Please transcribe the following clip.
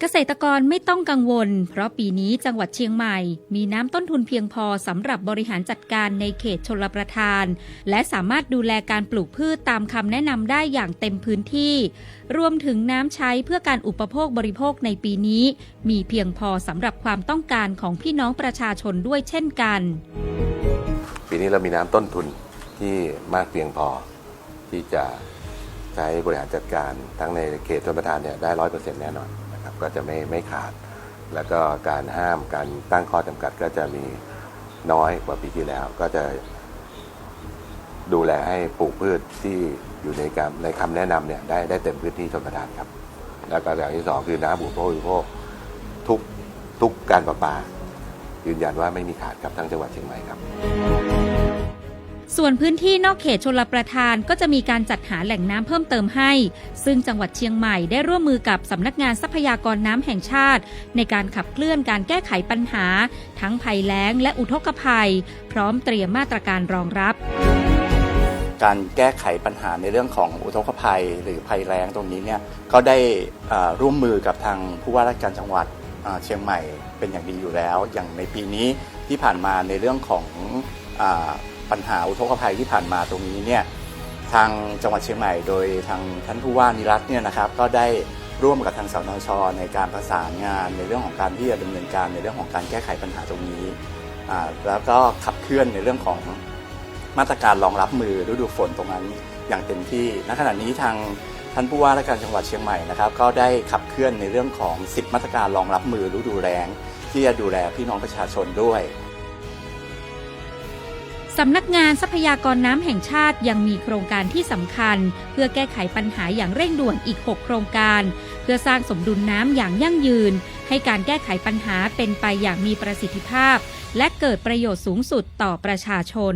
เกษตรกรไม่ต้องกังวล เพราะปีนี้จังหวัดเชียงใหม่ มีน้ำต้นทุนเพียงพอสำหรับบริหารจัดการในเขตชลประทาน และสามารถดูแลการปลูกพืชตามคำแนะนำได้อย่างเต็มพื้นที่ รวมถึงน้ำใช้เพื่อการอุปโภคบริโภคในปีนี้ มีเพียงพอสำหรับความต้องการของพี่น้องประชาชนด้วยเช่นกัน ปีนี้เรามีน้ำต้นทุนที่มากเพียงพอที่จะใช้บริหารจัดการทั้งในเขตชนประทานเนี่ยได้ร้อยเปอร์เซ็นต์แน่นอน นะครับก็จะไม่ไม่ขาด แล้วก็การห้ามการตั้งข้อจำกัดก็จะมีน้อยกว่าปีที่แล้ว ก็จะดูแลให้ปลูกพืชที่อยู่ในการในคำแนะนำเนี่ยได้ได้เต็มพื้นที่ชนประทานครับ แล้วก็อย่างที่สองคือน้ำบุโภคบริโภคทุกทุกการประปา ยืนยันว่าไม่มีขาดครับทั้งจังหวัดเชียงใหม่ครับ ส่วนพื้นที่นอกเขตชลประทานก็จะมีการจัดหาแหล่งน้ำเพิ่มเติมให้ ซึ่งจังหวัดเชียงใหม่ได้ร่วมมือกับสำนักงานทรัพยากรน้ำแห่งชาติ ในการขับเคลื่อนการแก้ไขปัญหา ทั้งภัยแล้งและอุทกภัย พร้อมเตรียมมาตรการรองรับ การแก้ไขปัญหาในเรื่องของอุทกภัย หรือภัยแล้งตรงนี้เนี่ยก็ได้ร่วมมือกับทางผู้ว่าราชการจังหวัดเชียงใหม่เป็นอย่างดีอยู่แล้ว อย่างในปีนี้ที่ผ่านมาในเรื่องของ ปัญหาอุทกภัยที่ผ่านมาตรงนี้เนี่ยทางจังหวัดเชียงใหม่โดยทางท่านผู้ว่านิรัตเนี่ยนะครับก็ได้ร่วมกับทางสนชในการประสานงานในเรื่องของการที่จะดำเนินการในเรื่องของการแก้ไขปัญหาตรงนี้ แล้วก็ขับเคลื่อนในเรื่องของมาตรการรองรับมือฤดูฝนตรงนั้นอย่างเต็มที่ณขณะนี้ทางท่านผู้ว่าราชการจังหวัดเชียงใหม่นะครับก็ได้ขับเคลื่อนในเรื่องของ 10 มาตรการรองรับมือฤดูแล้งที่จะดูแลพี่น้องประชาชนด้วย สำนักงานทรัพยากรน้ำแห่งชาติยังมีโครงการที่สำคัญ เพื่อแก้ไขปัญหาอย่างเร่งด่วนอีก 6 โครงการ เพื่อสร้างสมดุลน้ำอย่างยั่งยืน ให้การแก้ไขปัญหาเป็นไปอย่างมีประสิทธิภาพ และเกิดประโยชน์สูงสุดต่อประชาชน